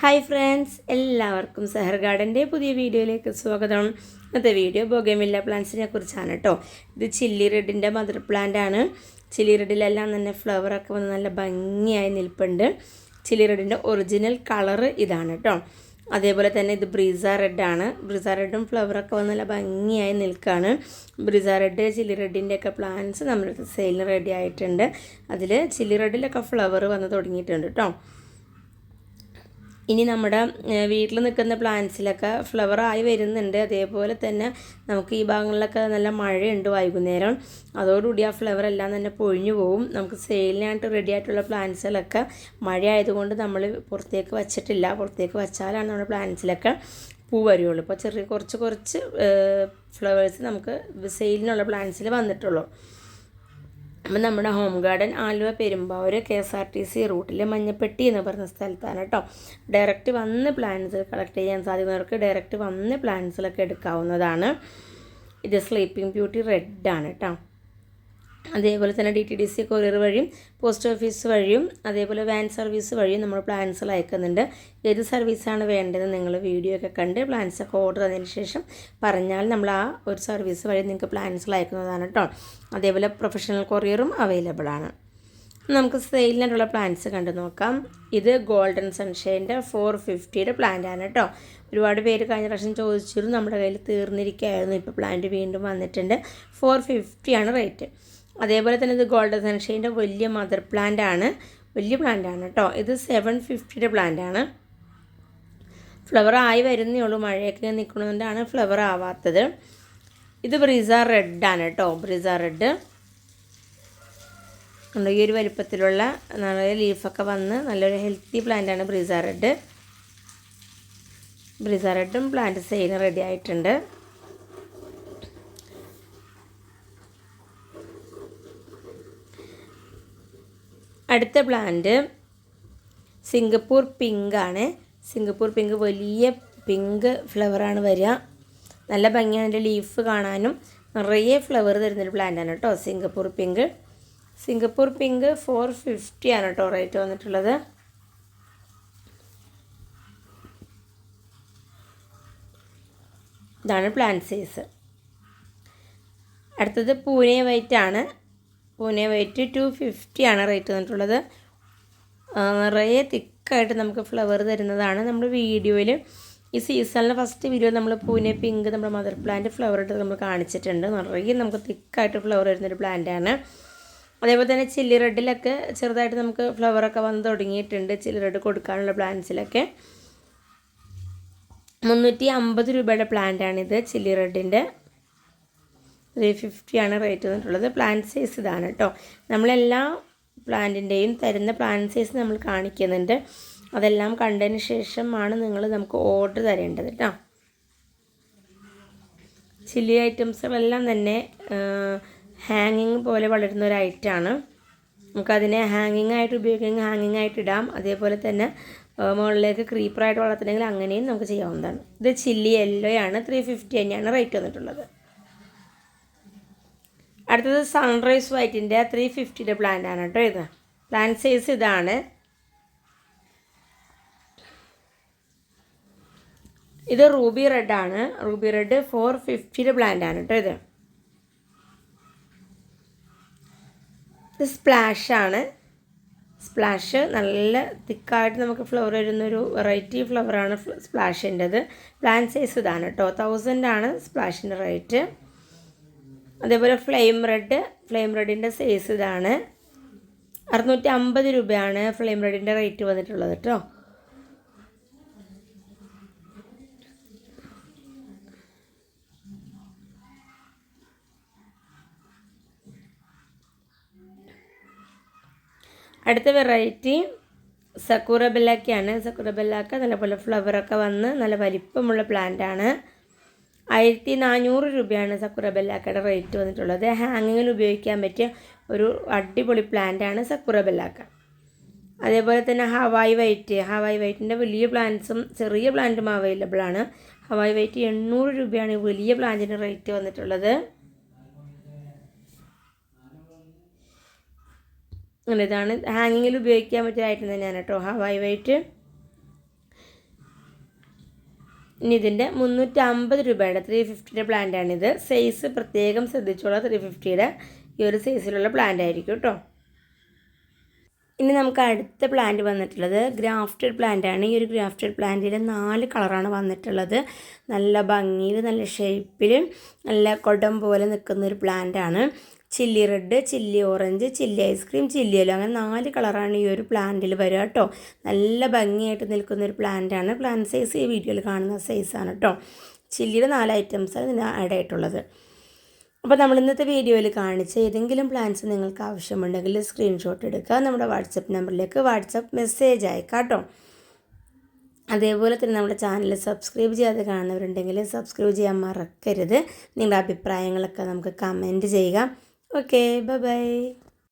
Hi friends എല്ലാവർക്കും സെഹർ ഗാർഡന്റെ പുതിയ വീഡിയോയിലേക്ക് സ്വാഗതം. ഇന്നത്തെ വീഡിയോ ബോഗമില്ല പ്ലാന്റ്സിനെ കുറിച്ചാണ് കേട്ടോ. ഇത് ചില്ലി റെഡിന്റെ മദർ പ്ലാന്റ് ആണ്. ചില്ലി റെഡിലെല്ലാം തന്നെ ഫ്ലവറൊക്കെ വന്ന് നല്ല ഭംഗിയായി നിൽപ്പുണ്ട്. ചില്ലി റെഡിന്റെ ഒറിജിനൽ കളറ് ഇതാണ് കേട്ടോ. അതേപോലെ തന്നെ ഇത് ബ്രീസ റെഡാണ് ബ്രീസ റെഡും ഫ്ലവറൊക്കെ വന്ന് നല്ല ഭംഗിയായി നിൽക്കുകയാണ് ബ്രീസ റെഡ് ചില്ലി റെഡിന്റെ ഒക്കെ പ്ലാന്റ്സ് നമ്മുടെ സെയിലിന് റെഡി ആയിട്ടുണ്ട്. അതിൽ ചില്ലി റെഡിലൊക്കെ ഫ്ലവർ വന്ന് തുടങ്ങിയിട്ടുണ്ട് കേട്ടോ. ഇനി നമ്മുടെ വീട്ടിൽ നിൽക്കുന്ന പ്ലാന്റ്സിലൊക്കെ ഫ്ലവർ ആയി വരുന്നുണ്ട്. അതേപോലെ തന്നെ നമുക്ക് ഈ ഭാഗങ്ങളിലൊക്കെ നല്ല മഴയുണ്ട് വൈകുന്നേരം. അതോടുകൂടി ആ ഫ്ലവർ എല്ലാം തന്നെ പൊഴിഞ്ഞു പോകും നമുക്ക് സെയിലിനായിട്ട് റെഡി ആയിട്ടുള്ള പ്ലാന്റ്സുകളൊക്കെ മഴ ആയതുകൊണ്ട് നമ്മൾ പുറത്തേക്ക് വച്ചിട്ടില്ല. പുറത്തേക്ക് വച്ചാലാണ് നമ്മുടെ പ്ലാന്റ്സിലൊക്കെ പൂ വരുള്ളൂ. ഇപ്പോൾ ചെറിയ കുറച്ച് കുറച്ച് ഫ്ലവേഴ്സ് നമുക്ക് സെയിലിനുള്ള പ്ലാന്റ്സിൽ വന്നിട്ടുള്ളൂ. അപ്പം നമ്മുടെ home garden Aluva Perumbavoor K S R T C റൂട്ടിൽ മഞ്ഞപ്പെട്ടി എന്ന് പറഞ്ഞ സ്ഥലത്താണ് കേട്ടോ. ഡയറക്റ്റ് വന്ന് പ്ലാന്റ്സ് കളക്ട് ചെയ്യാൻ സാധിക്കുന്നവർക്ക് ഡയറക്റ്റ് വന്ന് പ്ലാന്റ്സിലൊക്കെ എടുക്കാവുന്നതാണ്. ഇത് സ്ലീപ്പിംഗ് ബ്യൂട്ടി റെഡ് ആണ് കേട്ടോ. അതേപോലെ തന്നെ D T D C courier വഴിയും പോസ്റ്റ് ഓഫീസ് വഴിയും അതേപോലെ വാൻ സർവീസ് വഴിയും നമ്മൾ പ്ലാൻസുകൾ അയക്കുന്നുണ്ട്. ഏത് സർവീസാണ് വേണ്ടതെന്ന് നിങ്ങൾ വീഡിയോ ഒക്കെ കണ്ട് പ്ലാൻസ് ഒക്കെ ഓർഡർ ചെയ്തതിന് ശേഷം പറഞ്ഞാൽ നമ്മൾ ആ ഒരു സർവീസ് വഴി നിങ്ങൾക്ക് പ്ലാൻസുകൾ അയക്കുന്നതാണ് കേട്ടോ അതേപോലെ പ്രൊഫഷണൽ കൊറിയറും അവൈലബിൾ ആണ്. നമുക്ക് സെയിലിനായിട്ടുള്ള പ്ലാൻസ് കണ്ടു നോക്കാം. ഇത് ഗോൾഡൻ സൺഷൈന്റെ ഫോർ ഫിഫ്റ്റിയുടെ പ്ലാന്റ് ആണ് കേട്ടോ ഒരുപാട് പേര് കഴിഞ്ഞ പ്രാവശ്യം ചോദിച്ചിരുന്നു നമ്മുടെ കയ്യിൽ തീർന്നിരിക്കുകയായിരുന്നു ഇപ്പോൾ പ്ലാന്റ് വീണ്ടും വന്നിട്ടുണ്ട്. ഫോർ ഫിഫ്റ്റിയാണ് റേറ്റ് അതേപോലെ തന്നെ ഇത് ഗോൾഡൻ സൺഷൈന്റെ വലിയ മദർ പ്ലാന്റ് ആണ്. വലിയ പ്ലാന്റ് ആണ് കേട്ടോ ഇത് സെവൻ ഫിഫ്റ്റിയുടെ പ്ലാന്റ് ആണ്. ഫ്ലവർ ആയി വരുന്നേ ഉള്ളൂ. മഴയൊക്കെ നിൽക്കുന്നതുകൊണ്ടാണ് ഫ്ലവർ ആവാത്തത്. ഇത് ബ്രിസ ആണ് കേട്ടോ ബ്രിസ റെഡ്. ഈ ഒരു വലിപ്പത്തിലുള്ള നല്ല ലീഫൊക്കെ വന്ന് നല്ലൊരു ഹെൽത്തി പ്ലാന്റ് ആണ് ബ്രിസ റെഡ്. ബ്രിസ റെഡും പ്ലാന്റ് സെയിൽ റെഡി ആയിട്ടുണ്ട്. അടുത്ത പ്ലാന്റ് സിംഗപ്പൂർ പിങ്ക് ആണ്. സിംഗപ്പൂർ പിങ്ക് വലിയ പിങ്ക് ഫ്ലവറാണ് വരിക. നല്ല ഭംഗിയാണ് അതിന്റെ ലീഫ് കാണാനും. നിറയെ ഫ്ലവർ തരുന്നൊരു പ്ലാന്റാണ് കേട്ടോ Singapore pink Singapore pink four fifty ആണ് കേട്ടോ റേറ്റ് വന്നിട്ടുള്ളത്. ഇതാണ് പ്ലാന്റ് സൈസ് അടുത്തത് പൂനെ വൈറ്റ് ആണ്. പൂനെ വൈറ്റ് ടു ഫിഫ്റ്റി ആണ് റേറ്റ് തന്നിട്ടുള്ളത് നിറയെ തിക്കായിട്ട് നമുക്ക് ഫ്ലവർ തരുന്നതാണ്. നമ്മൾ വീഡിയോയിൽ ഈ സീസണിലെ ഫസ്റ്റ് വീഡിയോ നമ്മൾ പൂനെ പിങ്ക് നമ്മുടെ മദർ പ്ലാന്റ് ഫ്ലവർ ഇട്ട് നമ്മൾ കാണിച്ചിട്ടുണ്ട്. നിറയെ നമുക്ക് തിക്കായിട്ട് ഫ്ലവർ വരുന്നൊരു പ്ലാന്റാണ് അതേപോലെ തന്നെ ചില്ലി റെഡിലൊക്കെ ചെറുതായിട്ട് നമുക്ക് ഫ്ലവറൊക്കെ വന്ന് തുടങ്ങിയിട്ടുണ്ട്. ചില്ലി റെഡ് കൊടുക്കാനുള്ള പ്ലാന്റ്സിലൊക്കെ മുന്നൂറ്റി അമ്പത് രൂപയുടെ പ്ലാന്റാണിത് ചില്ലി റെഡിന്റെ ത്രീ ഫിഫ്റ്റിയാണ് റേറ്റ് വന്നിട്ടുള്ളത്. പ്ലാന്റ് സൈസ് ഇതാണ് കേട്ടോ നമ്മളെല്ലാ പ്ലാന്റിന്റെയും തരുന്ന പ്ലാന്റ് സൈസ് നമ്മൾ കാണിക്കുന്നുണ്ട്. അതെല്ലാം കണ്ടതിന് ശേഷമാണ് നിങ്ങൾ നമുക്ക് ഓർഡർ തരേണ്ടത് കേട്ടോ ചില്ലി ഐറ്റംസുകളെല്ലാം തന്നെ ഹാങ്ങിങ് പോലെ വളരുന്ന ഒരു ഐറ്റമാണ് നമുക്കതിനെ ഹാങ്ങിങ് ആയിട്ട് ഉപയോഗിക്കുന്ന ഹാങ്ങിങ് ആയിട്ട് ഇടാം. അതേപോലെ തന്നെ മുകളിലേക്ക് ക്രീപ്പറായിട്ട് വളർത്തണമെങ്കിൽ അങ്ങനെയും നമുക്ക് ചെയ്യാവുന്നതാണ്. ഇത് ചില്ലി യെല്ലോയാണ് ത്രീ ഫിഫ്റ്റി തന്നെയാണ് റേറ്റ് വന്നിട്ടുള്ളത്. അടുത്തത് സൺറൈസ് വൈറ്റിന്റെ ത്രീ ഫിഫ്റ്റിയുടെ പ്ലാന്റ് ആണ് കേട്ടോ ഇത്. പ്ലാന്റ് സൈസ് ഇതാണ്. ഇത് റൂബി റെഡ് ആണ്. റൂബി റെഡ് ഫോർ ഫിഫ്റ്റിയുടെ പ്ലാന്റ് ആണ് കേട്ടോ ഇത്. ഇത് സ്പ്ലാഷ് ആണ്. സ്പ്ലാഷ് നല്ല തിക്കായിട്ട് നമുക്ക് ഫ്ലവർ വരുന്നൊരു വെറൈറ്റി ഫ്ലവറാണ് സ്പ്ലാഷിന്റെത് പ്ലാന്റ് സൈസ് ഇതാണ് കേട്ടോ. തൗസൻഡ് ആണ് സ്പ്ലാഷിന്റെ റേറ്റ് അതേപോലെ ഫ്ലെയിം റെഡ് ഫ്ലെയിം റെഡിന്റെ സൈസ് ഇതാണ്. അറുന്നൂറ്റി അമ്പത് രൂപയാണ് ഫ്ലെയിം റെഡിന്റെ റേറ്റ് വന്നിട്ടുള്ളത് കേട്ടോ അടുത്ത വെറൈറ്റി സക്കൂറ ബെല്ലാക്കയാണ് സക്കൂറ ബെല്ലാക്ക നല്ലപോലെ ഫ്ലവറൊക്കെ വന്ന് നല്ല വലിപ്പമുള്ള പ്ലാന്റാണ് ആയിരത്തി നാനൂറ് രൂപയാണ് സക്കുറ ബെല്ലാക്കയുടെ റേറ്റ് വന്നിട്ടുള്ളത്. ഹാങ്ങിങ്ങിൽ ഉപയോഗിക്കാൻ പറ്റിയ ഒരു അടിപൊളി പ്ലാന്റാണ് സക്കുറ ബെല്ലാക്ക അതേപോലെ തന്നെ ഹവായ് വൈറ്റ്. ഹവായ് വൈറ്റിന്റെ വലിയ പ്ലാന്റ്സും ചെറിയ പ്ലാന്റും അവൈലബിൾ ആണ്. ഹവായി വൈറ്റ് എണ്ണൂറ് രൂപയാണ് വലിയ പ്ലാന്റിന്റെ റേറ്റ് വന്നിട്ടുള്ളത്. ഇതാണ് ഹാങ്ങിങ്ങിൽ ഉപയോഗിക്കാൻ പറ്റിയ ഐറ്റം തന്നെയാണ് കേട്ടോ ഹവായ് വൈറ്റ്. ഇനി ഇതിന്റെ മുന്നൂറ്റി അമ്പത് രൂപയുടെ ത്രീ ഫിഫ്റ്റിയുടെ പ്ലാന്റാണിത്. സൈസ് പ്രത്യേകം ശ്രദ്ധിച്ചോളാം. ത്രീ ഫിഫ്റ്റിയുടെ ഈ ഒരു സൈസിലുള്ള പ്ലാന്റ് ആയിരിക്കും കേട്ടോ ഇനി നമുക്ക് അടുത്ത പ്ലാന്റ് വന്നിട്ടുള്ളത് ഗ്രാഫ്റ്റഡ് പ്ലാന്റ് ആണ്. ഈ ഒരു ഗ്രാഫ്റ്റഡ് പ്ലാന്റിൽ നാല് കളറാണ് വന്നിട്ടുള്ളത്. നല്ല ഭംഗിയിൽ നല്ല ഷേപ്പിൽ നല്ല കൊടം പോലെ നിൽക്കുന്ന ഒരു പ്ലാന്റ് ആണ്. Chilli red chilli orange chilli ice cream chilli yellow അങ്ങനെ നാല് കളറാണ് ഈ ഒരു പ്ലാന്റിൽ വരിക കേട്ടോ. നല്ല ഭംഗിയായിട്ട് നിൽക്കുന്ന ഒരു പ്ലാന്റാണ് പ്ലാന്റ് സൈസ് ഈ വീഡിയോയിൽ കാണുന്ന സൈസാണ് കേട്ടോ. ചില്ലിയുടെ നാല് ഐറ്റംസാണ് ഇതിന് ആഡ് ആയിട്ടുള്ളത്. അപ്പോൾ നമ്മൾ ഇന്നത്തെ വീഡിയോയിൽ കാണിച്ച ഏതെങ്കിലും പ്ലാൻസ് നിങ്ങൾക്ക് ആവശ്യമുണ്ടെങ്കിൽ സ്ക്രീൻഷോട്ട് എടുക്കുക. നമ്മുടെ വാട്സപ്പ് നമ്പറിലേക്ക് വാട്സപ്പ് മെസ്സേജ് അയക്കാം കേട്ടോ. അതേപോലെ തന്നെ നമ്മുടെ ചാനൽ സബ്സ്ക്രൈബ് ചെയ്യാതെ കാണുന്നവരുണ്ടെങ്കിൽ സബ്സ്ക്രൈബ് ചെയ്യാൻ മറക്കരുത്. നിങ്ങളുടെ അഭിപ്രായങ്ങളൊക്കെ നമുക്ക് കമന്റ് ചെയ്യുക. Okay, bye bye.